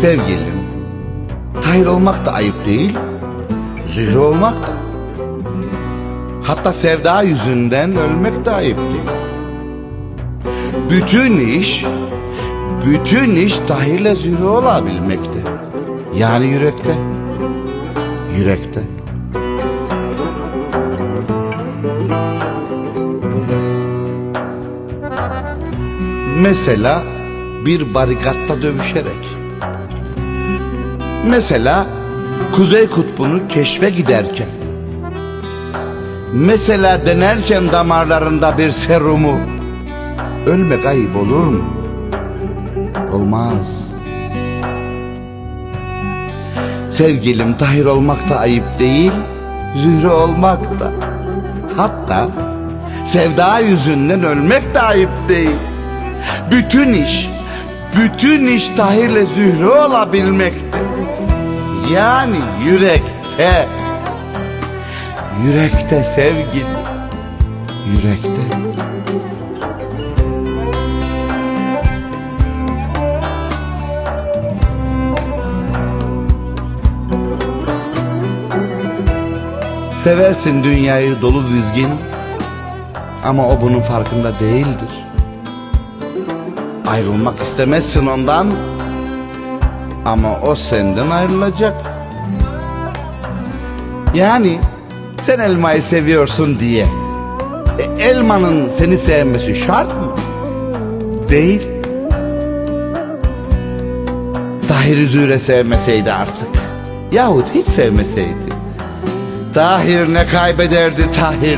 Sevgilim, Tahir olmak da ayıp değil, Zühre olmak da. Hatta sevda yüzünden ölmek de ayıp değil. Bütün iş, bütün iş Tahir'le Zühre olabilmekte. Yani yürekte. Yürekte. Mesela bir barikatta dövüşerek. Mesela Kuzey Kutbu'nu keşfe giderken. Mesela denerken damarlarında bir serumu. Ölmek ayıp olur mu? Olmaz. Sevgilim Tahir olmak da ayıp değil, Zühre olmak da. Hatta sevda yüzünden ölmek de ayıp değil. Bütün iş, bütün iş Tahir'le Zühre olabilmekte. Yani yürekte. Yürekte sevgili. Yürekte. Seversin dünyayı dolu dizgin ama o bunun farkında değildir. Ayrılmak istemezsin ondan ama o senden ayrılacak. Yani sen elmayı seviyorsun diye e, elmanın seni sevmesi şart mı? Değil. Tahir Zühre sevmeseydi artık yahut hiç sevmeseydi Tahir ne kaybederdi Tahir